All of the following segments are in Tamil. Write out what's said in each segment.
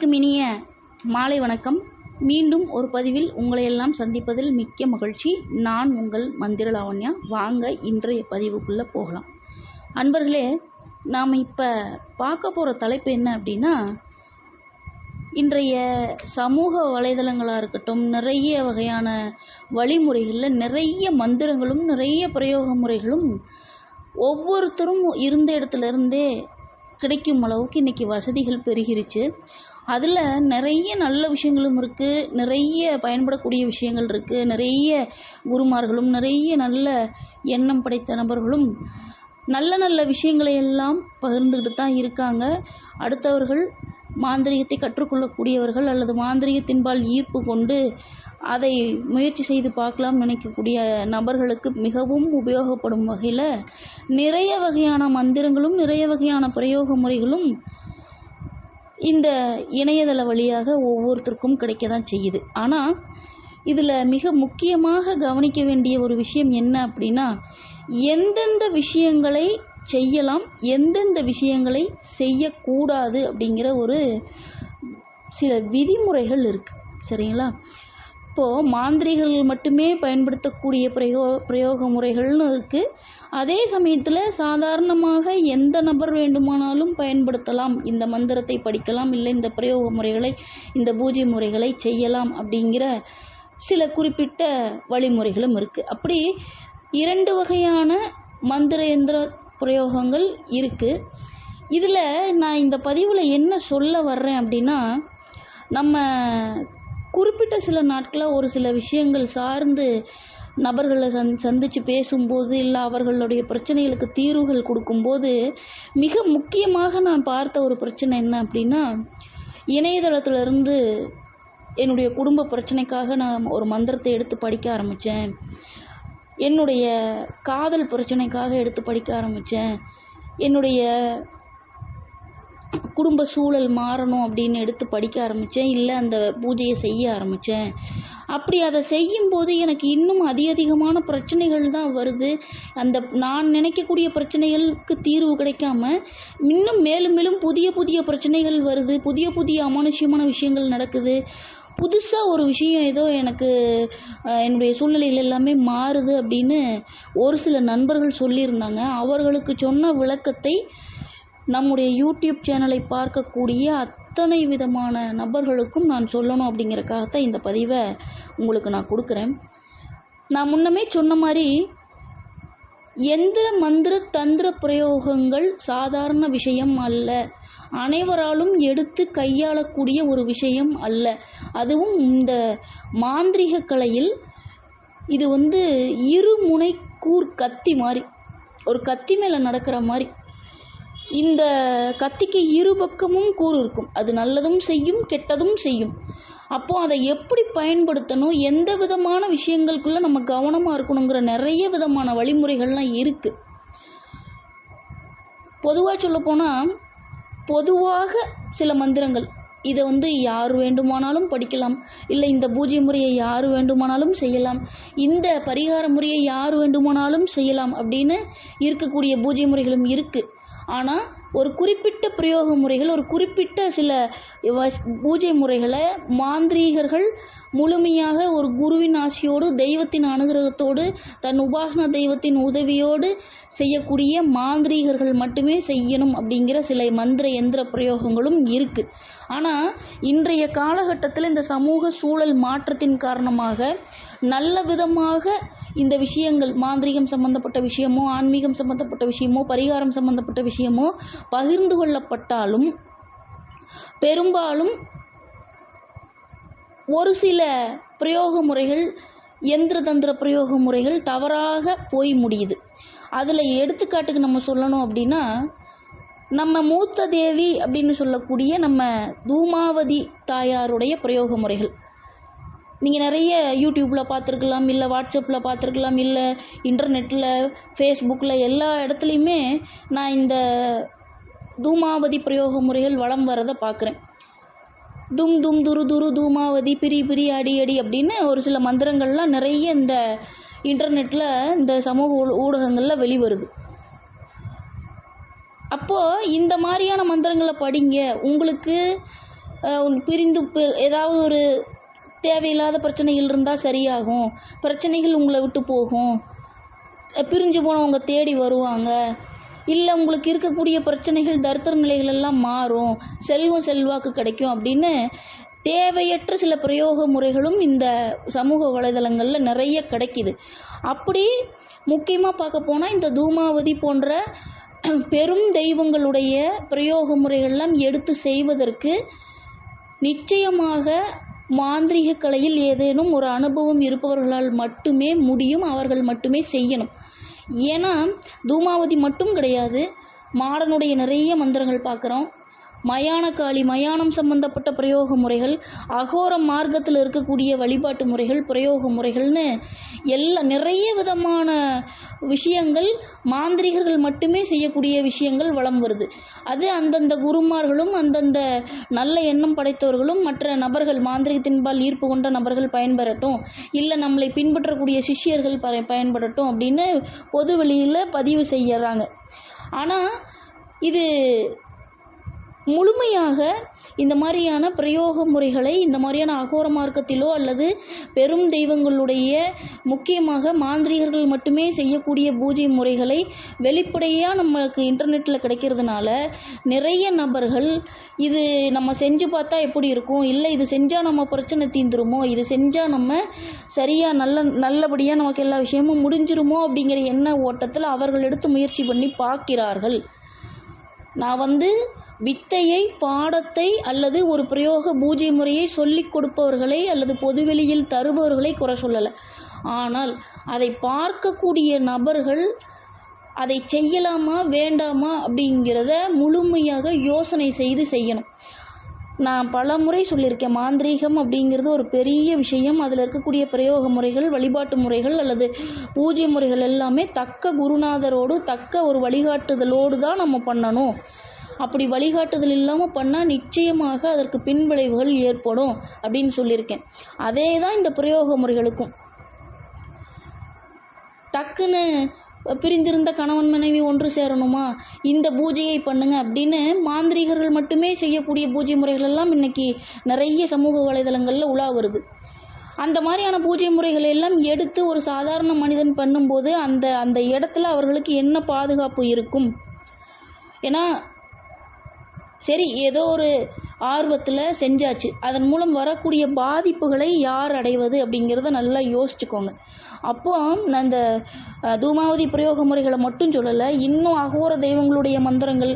அனைவருக்கும் இனிய மாலை வணக்கம். மீண்டும் ஒரு பதிவில் உங்களை எல்லாம் சந்திப்பதில் மிக்க மகிழ்ச்சி. நான் உங்கள் மந்திர லாவண்யா. வாங்க இன்றைய பதிவுக்குள்ளே போகலாம். அன்பர்களே நாம் இப்போ பார்க்க போகிற தலைப்பு என்ன அப்படின்னா இன்றைய சமூக வலைதளங்களாக இருக்கட்டும் நிறைய வகையான வழிமுறைகளில் நிறைய மந்திரங்களும் நிறைய பிரயோக முறைகளும் ஒவ்வொருத்தரும் இருந்த இடத்துல இருந்தே கிடைக்கும் அளவுக்கு இன்றைக்கி வசதிகள் பெருகிருச்சு. அதில் நிறைய நல்ல விஷயங்களும் இருக்குது நிறைய பயன்படக்கூடிய விஷயங்கள் இருக்குது நிறைய குருமார்களும் நிறைய நல்ல எண்ணம் படைத்த நபர்களும் நல்ல நல்ல விஷயங்களை எல்லாம் பகிர்ந்துக்கிட்டு தான் இருக்காங்க. அடுத்தவர்கள் மாந்திரிகத்தை கற்றுக்கொள்ளக்கூடியவர்கள் அல்லது மாந்திரிகத்தின்பால் ஈர்ப்பு கொண்டு அதை முயற்சி செய்து பார்க்கலாம் நினைக்கக்கூடிய நபர்களுக்கு மிகவும் உபயோகப்படும் வகையில் நிறைய வகையான மந்திரங்களும் நிறைய வகையான பிரயோக முறைகளும் இந்த இணையதள வழியாக ஒவ்வொருத்தருக்கும் கிடைக்க தான் செய்யுது. ஆனால் இதில் மிக முக்கியமாக கவனிக்க வேண்டிய ஒரு விஷயம் என்ன அப்படின்னா எந்தெந்த விஷயங்களை செய்யலாம் எந்தெந்த விஷயங்களை செய்யக்கூடாது அப்படிங்கிற ஒரு சில விதிமுறைகள் இருக்குது சரிங்களா? இப்போது மாந்திரிகர்கள் மட்டுமே பயன்படுத்தக்கூடிய பிரயோ பிரயோக முறைகள்னு இருக்குது அதே சமயத்தில் சாதாரணமாக எந்த நபர் வேண்டுமானாலும் பயன்படுத்தலாம். இந்த மந்திரத்தை படிக்கலாம் இல்லை இந்த பிரயோக முறைகளை இந்த பூஜை முறைகளை செய்யலாம் அப்படிங்கிற சில குறிப்பிட்ட வழிமுறைகளும் இருக்குது அப்படி இரண்டு வகையான மந்திர எந்திர பிரயோகங்கள் இருக்குது இதில் நான் இந்த பதிவில் என்ன சொல்ல வர்றேன் அப்படின்னா நம்ம குறிப்பிட்ட சில நாட்களாக ஒரு சில விஷயங்கள் சார்ந்து நபர்களை சந் சந்தித்து பேசும்போது இல்லை அவர்களுடைய பிரச்சனைகளுக்கு தீர்வுகள் கொடுக்கும்போது மிக முக்கியமாக நான் பார்த்த ஒரு பிரச்சனை என்ன அப்படின்னா இணையதளத்திலிருந்து என்னுடைய குடும்ப பிரச்சனைக்காக நான் ஒரு மந்திரத்தை எடுத்து படிக்க ஆரம்பித்தேன் என்னுடைய காதல் பிரச்சனைக்காக எடுத்து படிக்க ஆரம்பித்தேன் என்னுடைய குடும்ப சூழல் மாறணும் அப்படின்னு எடுத்து படிக்க ஆரம்பித்தேன் இல்லை அந்த பூஜையை செய்ய ஆரம்பித்தேன் அப்படி அதை செய்யும்போது எனக்கு இன்னும் அதி அதிகமான பிரச்சனைகள் தான் வருது. அந்த நான் நினைக்கக்கூடிய பிரச்சனைகளுக்கு தீர்வு கிடைக்காம இன்னும் மேலும் மேலும் புதிய புதிய பிரச்சனைகள் வருது. புதிய புதிய அமானுஷ்யமான விஷயங்கள் நடக்குது. புதுசாக ஒரு விஷயம் ஏதோ எனக்கு என்னுடைய சூழ்நிலைகள் எல்லாமே மாறுது அப்படின்னு ஒரு சில நண்பர்கள் சொல்லியிருந்தாங்க. அவர்களுக்கு சொன்ன விளக்கத்தை நம்முடைய யூடியூப் சேனலை பார்க்கக்கூடிய அத்தனை விதமான நபர்களுக்கும் நான் சொல்லணும் அப்படிங்கிறக்காகத்தான் இந்த பதிவை உங்களுக்கு நான் கொடுக்குறேன். நான் முன்னமே சொன்ன மாதிரி எந்திர மந்திர தந்திர பிரயோகங்கள் சாதாரண விஷயம் அல்ல. அனைவராலும் எடுத்து கையாளக்கூடிய ஒரு விஷயம் அல்ல. அதுவும் இந்த மாந்திரிக கலையில் இது வந்து இருமுனை கூர் கத்தி மாதிரி ஒரு கத்தி மேலே நடக்கிற மாதிரி. இந்த கத்திக்கு இரு பக்கமும் கூறு இருக்கும். அது நல்லதும் செய்யும் கெட்டதும் செய்யும். அப்போது அதை எப்படி பயன்படுத்தணும் எந்த விதமான விஷயங்களுக்குள்ள நம்ம கவனமாக இருக்கணுங்கிற நிறைய விதமான வழிமுறைகள்லாம் இருக்குது பொதுவாக சொல்லப்போனால் பொதுவாக சில மந்திரங்கள். இதை வந்து யார் வேண்டுமானாலும் படிக்கலாம். இல்லை இந்த பூஜை முறையை யார் வேண்டுமானாலும் செய்யலாம். இந்த பரிகார முறையை யார் வேண்டுமானாலும் செய்யலாம் அப்படின்னு இருக்கக்கூடிய பூஜை முறைகளும் இருக்குது ஆனால் ஒரு குறிப்பிட்ட பிரயோக முறைகள் ஒரு குறிப்பிட்ட சில பூஜை முறைகளை மாந்திரீகர்கள் முழுமையாக ஒரு குருவின் ஆசியோடு தெய்வத்தின் அனுகிரகத்தோடு தன் உபாசன தெய்வத்தின் உதவியோடு செய்யக்கூடிய மாந்திரீகர்கள் மட்டுமே செய்யணும் அப்படிங்கிற சில மந்திர எந்திர பிரயோகங்களும் இருக்குது ஆனால் இன்றைய காலகட்டத்தில் இந்த சமூக சூழல் மாற்றத்தின் காரணமாக நல்ல விதமாக இந்த விஷயங்கள் மாந்திரிகம் சம்பந்தப்பட்ட விஷயமோ ஆன்மீகம் சம்பந்தப்பட்ட விஷயமோ பரிகாரம் சம்பந்தப்பட்ட விஷயமோ பகிர்ந்து கொள்ளப்பட்டாலும் பெரும்பாலும் ஒரு சில பிரயோக முறைகள் எந்திர தந்திர பிரயோக முறைகள் தவறாக போய் முடியுது. அதில் எடுத்துக்காட்டுக்கு நம்ம சொல்லணும் அப்படின்னா நம்ம மூத்த தேவி அப்படின்னு சொல்லக்கூடிய நம்ம தூமாவதி தாயாருடைய பிரயோக முறைகள். நீங்கள் நிறைய யூடியூப்பில் பார்த்துருக்கலாம் இல்லை வாட்ஸ்அப்பில் பார்த்துருக்கலாம் இல்லை இன்டர்நெட்டில் ஃபேஸ்புக்கில் எல்லா இடத்துலையுமே நான் இந்த தூமாவதி பிரயோக முறைகள் வளம் வரதை பார்க்குறேன். தும் தும் துரு துரு தூமாவதி பிரி பிரி அடி அடி அப்படின்னு ஒரு சில மந்திரங்கள்லாம் நிறைய இந்த இன்டர்நெட்டில் இந்த சமூக ஊடகங்களில் வெளிவருது. அப்போது இந்த மாதிரியான மந்திரங்களை படிங்க. உங்களுக்கு பிரிந்து ஏதாவது ஒரு தேவையில்லாத பிரச்சனைகள் இருந்தால் சரியாகும். பிரச்சனைகள் உங்களை விட்டு போகும். பிரிஞ்சு போனவங்க தேடி வருவாங்க. இல்லை உங்களுக்கு இருக்கக்கூடிய பிரச்சனைகள் தரித்திர நிலைகள் எல்லாம் மாறும். செல்வம் செல்வாக்கு கிடைக்கும் அப்படின்னு தேவையற்ற சில பிரயோக முறைகளும் இந்த சமூக வலைதளங்களில் நிறைய கிடைக்கிது. அப்படி முக்கியமாக பார்க்க போனால் இந்த தூமாவதி போன்ற பெரும் தெய்வங்களுடைய பிரயோக முறைகள்லாம் எடுத்து செய்வதற்கு நிச்சயமாக மாந்திரீக கலையில் ஏதேனும் ஒரு அனுபவம் இருப்பவர்களால் மட்டுமே முடியும் அவர்கள் மட்டுமே செய்யணும். ஏன்னா தூமாவதி மட்டும் கிடையாது. மாடனுடைய நிறைய மந்திரங்கள் பார்க்குறோம். மயானக்காளி மயானம் சம்பந்தப்பட்ட பிரயோக முறைகள் அகோர மார்க்கத்தில் இருக்கக்கூடிய வழிபாட்டு முறைகள் பிரயோக முறைகள்னு எல்லா நிறைய விதமான விஷயங்கள் மாந்திரிகர்கள் மட்டுமே செய்யக்கூடிய விஷயங்கள் வலம் வருது. அது அந்தந்த குருமார்களும் அந்தந்த நல்ல எண்ணம் படைத்தவர்களும் மற்ற நபர்கள் மாந்திரிகத்தின்பால் ஈர்ப்பு கொண்ட நபர்கள் பயன்பெறட்டும். இல்லை நம்மளை பின்பற்றக்கூடிய சிஷ்யர்கள் ப பயன்படட்டும் அப்படின்னு பொது வெளியில் பதிவு செய்யறாங்க. ஆனால் இது முழுமையாக இந்த மாதிரியான பிரயோக முறைகளை இந்த மாதிரியான அகோர மார்க்கத்திலோ அல்லது பெரும் தெய்வங்களுடைய முக்கியமாக மாந்திரிகர்கள் மட்டுமே செய்யக்கூடிய பூஜை முறைகளை வெளிப்படையாக நமக்கு இன்டர்நெட்டில் கிடைக்கிறதுனால நிறைய நபர்கள் இது நம்ம செஞ்சு பார்த்தா எப்படி இருக்கும்? இல்லை இது செஞ்சால் நம்ம பிரச்சனை தீந்துருமோ இது செஞ்சால் நம்ம சரியாக நல்ல நல்லபடியாக நமக்கு எல்லா விஷயமும் முடிஞ்சிருமோ? அப்படிங்கிற எண்ண ஓட்டத்தில் அவர்கள் எடுத்து முயற்சி பண்ணி பார்க்கிறார்கள். நான் வந்து வித்தையை பாடத்தை அல்லது ஒரு பிரயோக பூஜை முறையை சொல்லிக் கொடுப்பவர்களை அல்லது பொதுவெளியில் தருபவர்களை குறை சொல்லலை. ஆனால் அதை பார்க்கக்கூடிய நபர்கள் அதை செய்யலாமா வேண்டாமா அப்படிங்கிறத முழுமையாக யோசனை செய்து செய்யணும். நான் பல முறை சொல்லியிருக்கேன் மாந்திரீகம் அப்படிங்கிறது ஒரு பெரிய விஷயம். அதில் இருக்கக்கூடிய பிரயோக முறைகள் வழிபாட்டு முறைகள் அல்லது பூஜை முறைகள் எல்லாமே தக்க குருநாதரோடு தக்க ஒரு வழிகாட்டுதலோடு தான் நம்ம பண்ணணும். அப்படி வழிகாட்டுதல் இல்லாமல் பண்ணால் நிச்சயமாக அதற்கு பின்விளைவுகள் ஏற்படும் அப்படின்னு சொல்லியிருக்கேன். அதே தான் இந்த பிரயோக முறைகளுக்கும். டக்குன்னு பிரிந்திருந்த கணவன் மனைவி ஒன்று சேரணுமா? இந்த பூஜையை பண்ணுங்க அப்படின்னு மாந்திரீகர்கள் மட்டுமே செய்யக்கூடிய பூஜை முறைகள் எல்லாம் இன்னைக்கு நிறைய சமூக வலைதளங்களில் உலா வருது. அந்த மாதிரியான பூஜை முறைகளை எல்லாம் எடுத்து ஒரு சாதாரண மனிதன் பண்ணும்போது அந்த அந்த இடத்துல அவர்களுக்கு என்ன பாதுகாப்பு இருக்கும்? ஏன்னா சரி ஏதோ ஒரு ஆர்வத்தில் செஞ்சாச்சு. அதன் மூலம் வரக்கூடிய பாதிப்புகளை யார் அடைவது அப்படிங்கிறத நல்லா யோசிச்சுக்கோங்க. அப்போ நான் இந்த தூமாவதி பிரயோக முறைகளை மட்டும் சொல்லலை இன்னும் அகோர தெய்வங்களுடைய மந்திரங்கள்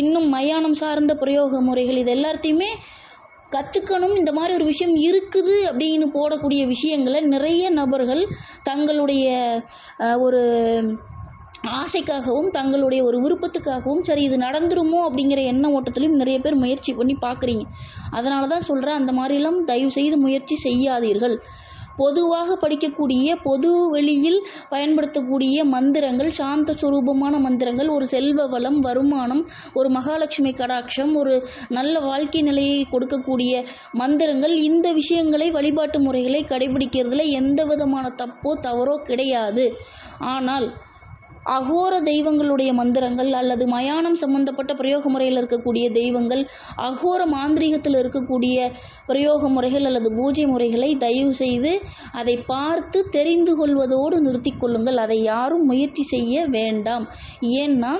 இன்னும் மயானம் சார்ந்த பிரயோக முறைகள் இது எல்லாத்தையுமே கற்றுக்கணும் இந்த மாதிரி ஒரு விஷயம் இருக்குது அப்படின்னு போடக்கூடிய விஷயங்களை நிறைய நபர்கள் தங்களுடைய ஒரு ஆசைக்காகவும் தங்களுடைய ஒரு விருப்பத்துக்காகவும் சரி இது நடந்துருமோ அப்படிங்கிற எண்ண ஓட்டத்திலையும் நிறைய பேர் முயற்சி பண்ணி பார்க்குறீங்க. அதனால தான் சொல்கிறேன் அந்த மாதிரிலாம் தயவு செய்து முயற்சி செய்யாதீர்கள். பொதுவாக படிக்கக்கூடிய பொது வெளியில் பயன்படுத்தக்கூடிய மந்திரங்கள் சாந்த சுரூபமான மந்திரங்கள் ஒரு செல்வ வளம் வருமானம் ஒரு மகாலட்சுமி கடாட்சம் ஒரு நல்ல வாழ்க்கை நிலையை கொடுக்கக்கூடிய மந்திரங்கள் இந்த விஷயங்களை வழிபாட்டு முறைகளை கடைபிடிக்கிறதுல எந்த விதமான தப்போ தவறோ கிடையாது. ஆனால் அகோர தெய்வங்களுடைய மந்திரங்கள் அல்லது மயானம் சம்பந்தப்பட்ட பிரயோக முறையில் இருக்கக்கூடிய தெய்வங்கள் அகோர மாந்திரீகத்தில் இருக்கக்கூடிய பிரயோக முறைகள் அல்லது பூஜை முறைகளை தயவு செய்து அதை பார்த்து தெரிந்து கொள்வதோடு நிறுத்தி கொள்ளுங்கள். அதை யாரும் முயற்சி செய்ய வேண்டாம். ஏன்னா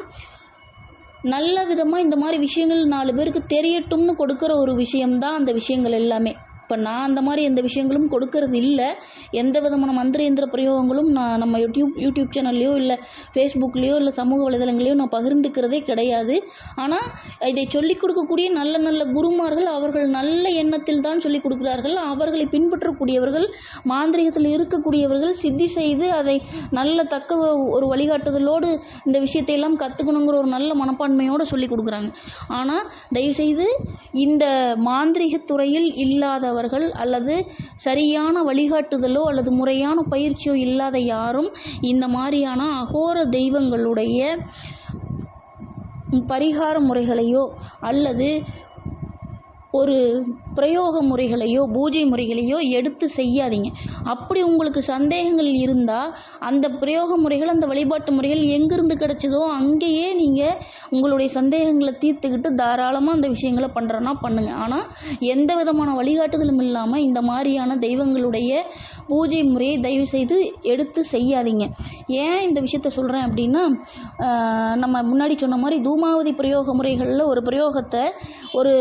நல்ல விதமாக இந்த மாதிரி விஷயங்கள் நாலு பேருக்கு தெரியட்டும்னு கொடுக்குற ஒரு விஷயம்தான் அந்த விஷயங்கள் எல்லாமே. இப்போ நான் அந்த மாதிரி எந்த விஷயங்களும் கொடுக்கறது இல்லை. எந்த விதமான மந்திர எந்திர பிரயோகங்களும் நான் நம்ம யூடியூப் யூடியூப் சேனல்லையோ இல்லை ஃபேஸ்புக்லேயோ இல்லை சமூக வலைதளங்களையோ நான் பகிர்ந்துக்கிறதே கிடையாது. ஆனால் இதை சொல்லிக் கொடுக்கக்கூடிய நல்ல நல்ல குருமார்கள் அவர்கள் நல்ல எண்ணத்தில் தான் சொல்லிக் கொடுக்கிறார்கள். அவர்களை பின்பற்றக்கூடியவர்கள் மாந்திரிகத்தில் இருக்கக்கூடியவர்கள் சித்தி செய்து அதை நல்ல தக்க ஒரு வழிகாட்டுதலோடு இந்த விஷயத்தை எல்லாம் கற்றுக்கணுங்கிற ஒரு நல்ல மனப்பான்மையோடு சொல்லிக் கொடுக்குறாங்க. ஆனால் தயவுசெய்து இந்த மாந்திரிகத் துறையில் இல்லாதவர்கள் அல்லது சரியான வழிகாட்டுதலோ அல்லது முறையான பயிற்சியோ இல்லாத யாரும் இந்த மாதிரியான அகோர தெய்வங்களுடைய பரிகார முறைகளையோ அல்லது ஒரு பிரயோக முறைகளையோ பூஜை முறைகளையோ எடுத்து செய்யாதீங்க. அப்படி உங்களுக்கு சந்தேகங்கள் இருந்தால் அந்த பிரயோக முறைகள் அந்த வழிபாட்டு முறைகள் எங்கிருந்து கிடைச்சதோ அங்கேயே நீங்கள் உங்களுடைய சந்தேகங்களை தீர்த்துக்கிட்டு தாராளமாக அந்த விஷயங்களை பண்ணுறனா பண்ணுங்கள் ஆனால் எந்த விதமான வழிகாட்டுதலும் இல்லாமல் இந்த மாதிரியான தெய்வங்களுடைய பூஜை முறையை தயவு செய்து எடுத்து செய்யாதீங்க. ஏன் இந்த விஷயத்த சொல்கிறேன் அப்படின்னா நம்ம முன்னாடி சொன்ன மாதிரி தூமாவதி பிரயோக முறைகளில் ஒரு பிரயோகத்தை ஒரு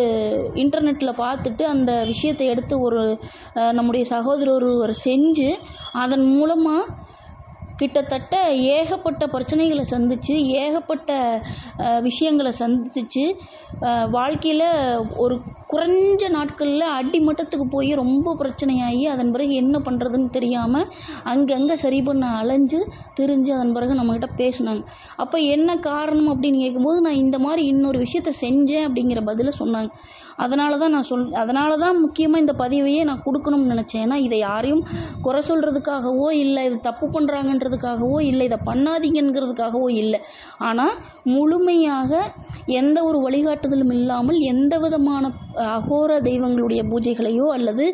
இன்டர்நெட்டில் பார்த்துட்டு அந்த விஷயத்தை எடுத்து ஒரு நம்முடைய சகோதரர் ஒருவர் செஞ்சு அதன் மூலமாக கிட்டத்தட்ட ஏகப்பட்ட பிரச்சனைகளை சந்திச்சு ஏகப்பட்ட விஷயங்கள விஷயங்களை சந்திச்சு வாழ்க்கையில் ஒரு குறைஞ்ச நாட்களில் அடிமட்டத்துக்கு போய் ரொம்ப பிரச்சனையாகி அதன் பிறகு என்ன பண்ணுறதுன்னு தெரியாமல் அங்கங்கே சரி பண்ண அலைஞ்சு திரிஞ்சு அதன் பிறகு நம்மக்கிட்ட பேசினாங்க. அப்போ என்ன காரணம் அப்படின்னு கேட்கும்போது நான் இந்த மாதிரி இன்னொரு விஷயத்த செஞ்சேன் அப்படிங்கிற பதிலை சொன்னாங்க. அதனால தான் நான் சொல் அதனால தான் முக்கியமாக இந்த பதிவையே நான் கொடுக்கணும்னு நினச்சேன். ஏன்னா இதை யாரையும் குறை சொல்கிறதுக்காகவோ இல்லை இது தப்பு பண்ணுறாங்கன்றதுக்காகவோ இல்லை இதை பண்ணாதீங்கங்கிறதுக்காகவோ இல்லை. ஆனால் முழுமையாக எந்த ஒரு வழிகாட்டுதலும் இல்லாமல் எந்த விதமான அகோர தெய்வங்களுடைய பூஜைகளையோ அல்லது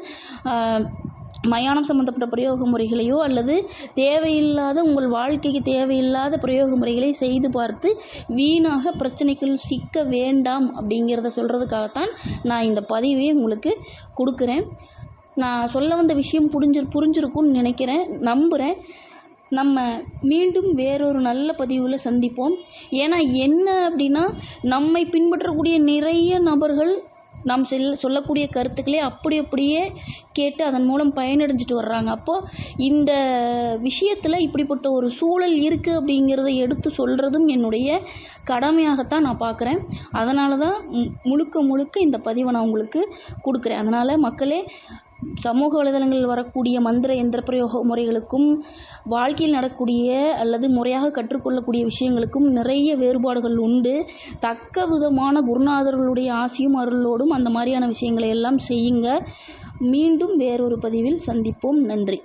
மயானம் சம்பந்தப்பட்ட பிரயோக முறைகளையோ அல்லது தேவையில்லாத உங்கள் வாழ்க்கைக்கு தேவையில்லாத பிரயோக முறைகளை செய்து பார்த்து வீணாக பிரச்சனைக்குள் சிக்க வேண்டாம் அப்படிங்கிறத சொல்கிறதுக்காகத்தான் நான் இந்த பதிவையும் உங்களுக்கு கொடுக்குறேன். நான் சொல்ல வந்த விஷயம் புரிஞ்சு புரிஞ்சிருக்கும்னு நினைக்கிறேன். நம்புகிறேன் நம்ம மீண்டும் வேறொரு நல்ல பதிவில் சந்திப்போம். ஏன்னா என்ன அப்படின்னா நம்மை பின்பற்றக்கூடிய நிறைய நபர்கள் நாம் செல் சொல்லக்கூடிய கருத்துக்களை அப்படி அப்படியே கேட்டு அதன் மூலம் பயனடைஞ்சிட்டு வர்றாங்க. அப்போது இந்த விஷயத்தில் இப்படிப்பட்ட ஒரு சூழல் இருக்குது அப்படிங்கிறத எடுத்து சொல்கிறதும் என்னுடைய கடமையாகத்தான் நான் பார்க்குறேன் அதனால தான் மு- முழுக்க முழுக்க இந்த பதிவை நான் உங்களுக்கு கொடுக்குறேன். அதனால் மக்களே சமூக வலைதளங்களில் வரக்கூடிய மந்திர எந்திர பிரயோக முறைகளுக்கும் வாழ்க்கையில் நடக்கக்கூடிய அல்லது முறையாக கற்றுக்கொள்ளக்கூடிய விஷயங்களுக்கும் நிறைய வேறுபாடுகள் உண்டு. தக்க விதமான குருநாதர்களுடைய ஆசியும் அருளோடும் அந்த மாதிரியான விஷயங்களை எல்லாம் செய்யுங்க. மீண்டும் வேறொரு பதிவில் சந்திப்போம். நன்றி.